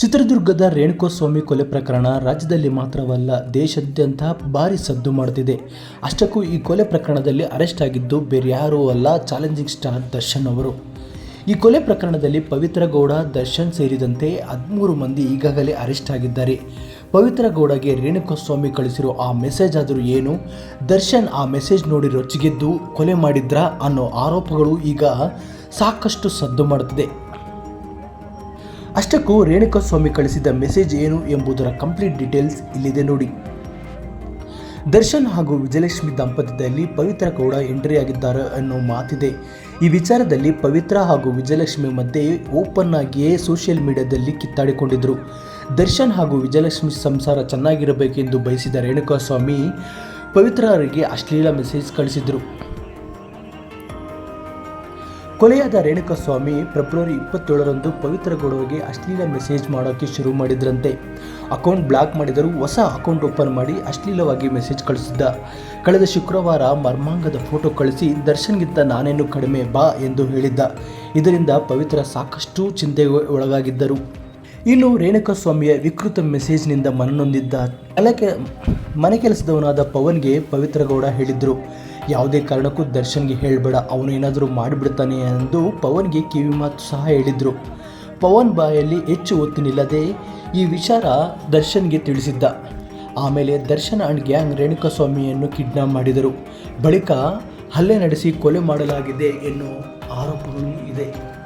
ಚಿತ್ರದುರ್ಗದ ರೇಣುಕೋಸ್ವಾಮಿ ಕೊಲೆ ಪ್ರಕರಣ ರಾಜ್ಯದಲ್ಲಿ ಮಾತ್ರವಲ್ಲ ದೇಶಾದ್ಯಂತ ಭಾರಿ ಸದ್ದು ಮಾಡುತ್ತಿದೆ ಅಷ್ಟಕ್ಕೂ ಈ ಕೊಲೆ ಪ್ರಕರಣದಲ್ಲಿ ಅರೆಸ್ಟ್ ಆಗಿದ್ದು ಬೇರೆ ಯಾರೂ ಅಲ್ಲ ಚಾಲೆಂಜಿಂಗ್ ಸ್ಟಾರ್ ದರ್ಶನ್ ಅವರು. ಈ ಕೊಲೆ ಪ್ರಕರಣದಲ್ಲಿ ಪವಿತ್ರ ಗೌಡ, ದರ್ಶನ್ ಸೇರಿದಂತೆ ಹದಿಮೂರು ಮಂದಿ ಈಗಾಗಲೇ ಅರೆಸ್ಟ್ ಆಗಿದ್ದಾರೆ. ಪವಿತ್ರ ಗೌಡಗೆ ರೇಣುಕಾಸ್ವಾಮಿ ಕಳಿಸಿರೋ ಆ ಮೆಸೇಜ್ ಆದರೂ ಏನು? ದರ್ಶನ್ ಆ ಮೆಸೇಜ್ ನೋಡಿ ರೊಚ್ಚಿಗೆದ್ದು ಕೊಲೆ ಮಾಡಿದ್ರಾ ಅನ್ನೋ ಆರೋಪಗಳು ಈಗ ಸಾಕಷ್ಟು ಸದ್ದು ಮಾಡುತ್ತಿದೆ ಅಷ್ಟಕ್ಕೂ ರೇಣುಕಾಸ್ವಾಮಿ ಕಳಿಸಿದ ಮೆಸೇಜ್ ಏನು ಎಂಬುದರ ಕಂಪ್ಲೀಟ್ ಡೀಟೇಲ್ಸ್ ಇಲ್ಲಿದೆ ನೋಡಿ. ದರ್ಶನ್ ಹಾಗೂ ವಿಜಯಲಕ್ಷ್ಮಿ ದಾಂಪತ್ಯದಲ್ಲಿ ಪವಿತ್ರ ಗೌಡ ಎಂಟ್ರಿ ಆಗಿದ್ದಾರೆ ಅನ್ನೋ ಮಾತಿದೆ. ಈ ವಿಚಾರದಲ್ಲಿ ಪವಿತ್ರ ಹಾಗೂ ವಿಜಯಲಕ್ಷ್ಮಿ ಮಧ್ಯೆ ಓಪನ್ ಆಗಿಯೇ ಸೋಷಿಯಲ್ ಮೀಡಿಯಾದಲ್ಲಿ ಕಿತ್ತಾಡಿಕೊಂಡಿದ್ದರು ದರ್ಶನ್ ಹಾಗೂ ವಿಜಯಲಕ್ಷ್ಮಿ ಸಂಸಾರ ಚೆನ್ನಾಗಿರಬೇಕೆಂದು ಬಯಸಿದ ರೇಣುಕಾಸ್ವಾಮಿ ಪವಿತ್ರ ಅವರಿಗೆ ಅಶ್ಲೀಲ ಮೆಸೇಜ್ ಕಳಿಸಿದರು. ಕೊಲೆಯಾದ ರೇಣುಕಸ್ವಾಮಿ ಫೆಬ್ರವರಿ ಇಪ್ಪತ್ತೇಳರಂದು ಪವಿತ್ರ ಗೌಡವಿಗೆ ಅಶ್ಲೀಲ ಮೆಸೇಜ್ ಮಾಡೋಕ್ಕೆ ಶುರು ಮಾಡಿದ್ರಂತೆ. ಅಕೌಂಟ್ ಬ್ಲಾಕ್ ಮಾಡಿದರೂ ಹೊಸ ಅಕೌಂಟ್ ಓಪನ್ ಮಾಡಿ ಅಶ್ಲೀಲವಾಗಿ ಮೆಸೇಜ್ ಕಳಿಸಿದ್ದ. ಕಳೆದ ಶುಕ್ರವಾರ ಮರ್ಮಾಂಗದ ಫೋಟೋ ಕಳಿಸಿ, ದರ್ಶನ್ಗಿಂತ ನಾನೇನು ಕಡಿಮೆ ಬಾ ಎಂದು ಹೇಳಿದ್ದ. ಇದರಿಂದ ಪವಿತ್ರ ಸಾಕಷ್ಟು ಚಿಂತೆ ಒಳಗಾಗಿದ್ದರು ಇನ್ನು ರೇಣುಕಸ್ವಾಮಿಯ ವಿಕೃತ ಮೆಸೇಜ್ನಿಂದ ಮನನೊಂದಿದ್ದ ಅಲಕೆ ಮನೆ ಕೆಲಸದವನಾದ ಪವನ್ಗೆ ಪವಿತ್ರಗೌಡ ಹೇಳಿದ್ರು. ಯಾವುದೇ ಕಾರಣಕ್ಕೂ ದರ್ಶನ್ಗೆ ಹೇಳಬೇಡ, ಅವನು ಏನಾದರೂ ಮಾಡಿಬಿಡ್ತಾನೆ ಎಂದು ಪವನ್ಗೆ ಕಿವಿ ಮಾತು ಸಹ ಹೇಳಿದರು. ಪವನ್ ಬಾಯಲ್ಲಿ ಹೆಚ್ಚು ಒತ್ತಿನಿಲ್ಲದೆ ಈ ವಿಚಾರ ದರ್ಶನ್ಗೆ ತಿಳಿಸಿದ್ದ. ಆಮೇಲೆ ದರ್ಶನ್ ಅಂಡ್ ಗ್ಯಾಂಗ್ ರೇಣುಕಸ್ವಾಮಿಯನ್ನು ಕಿಡ್ನಾಪ್ ಮಾಡಿದರು. ಬಳಿಕ ಹಲ್ಲೆ ನಡೆಸಿ ಕೊಲೆ ಮಾಡಲಾಗಿದೆ ಎನ್ನುವ ಆರೋಪಗಳು ಇದೆ.